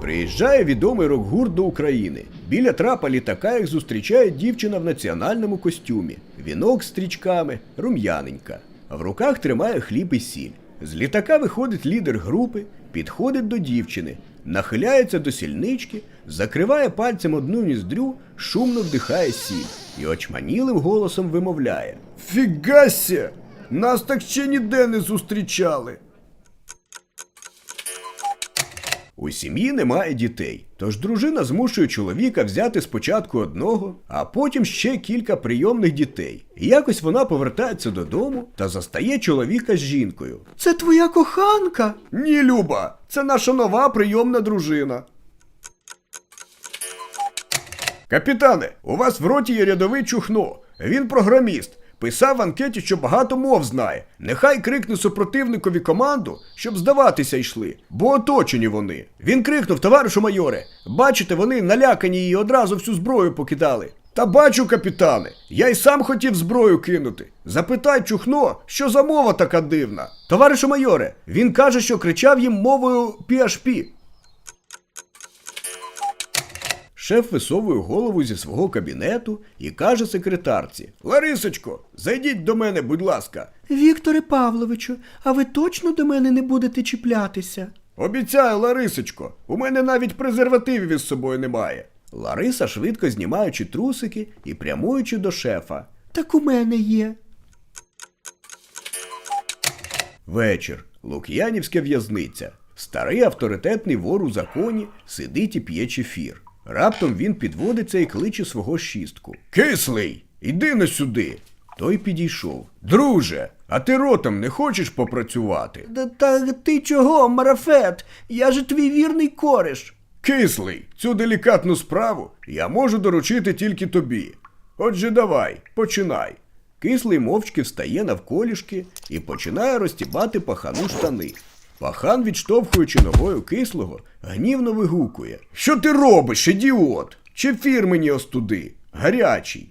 Приїжджає відомий рок-гурт до України. Біля трапа літака їх зустрічає дівчина в національному костюмі, вінок з стрічками, рум'яненька. В руках тримає хліб і сіль. З літака виходить лідер групи, підходить до дівчини, нахиляється до сільнички, закриває пальцем одну ніздрю, шумно вдихає сіль і очманілим голосом вимовляє: Фігася! Нас так ще ніде не зустрічали. У сім'ї немає дітей, тож дружина змушує чоловіка взяти спочатку одного, а потім ще кілька прийомних дітей. І якось вона повертається додому та застає чоловіка з жінкою. Це твоя коханка? Ні, Люба, це наша нова прийомна дружина. Капітане, у вас в роті є рядовий чухно. Він програміст. Писав в анкеті, що багато мов знає. Нехай крикне супротивникові команду, щоб здаватися йшли, бо оточені вони. Він крикнув, товаришу майоре, бачите, вони налякані і одразу всю зброю покидали. Та бачу, капітане, я й сам хотів зброю кинути. Запитай чухно, що за мова така дивна. Товаришу майоре, він каже, що кричав їм мовою PHP. Шеф висовує голову зі свого кабінету і каже секретарці: Ларисочко, зайдіть до мене, будь ласка. Вікторе Павловичу, а ви точно до мене не будете чіплятися? Обіцяю, Ларисочко, у мене навіть презервативів із собою немає. Лариса, швидко знімаючи трусики і прямуючи до шефа. Так у мене є. Вечір. Лук'янівська в'язниця. Старий авторитетний вор у законі сидить і п'є чефір. Раптом він підводиться і кличе свого шістку. Кислий, іди на сюди. Той підійшов. Друже, а ти ротом не хочеш попрацювати? Та, та ти чого, марафет? Я же твій вірний кореш. Кислий, цю делікатну справу я можу доручити тільки тобі. Отже, давай, починай. Кислий мовчки встає навколішки і починає розтібати пахану штани. Пахан, відштовхуючи ногою кислого, гнівно вигукує. Що ти робиш, ідіот? Чефір мені остуди, гарячий.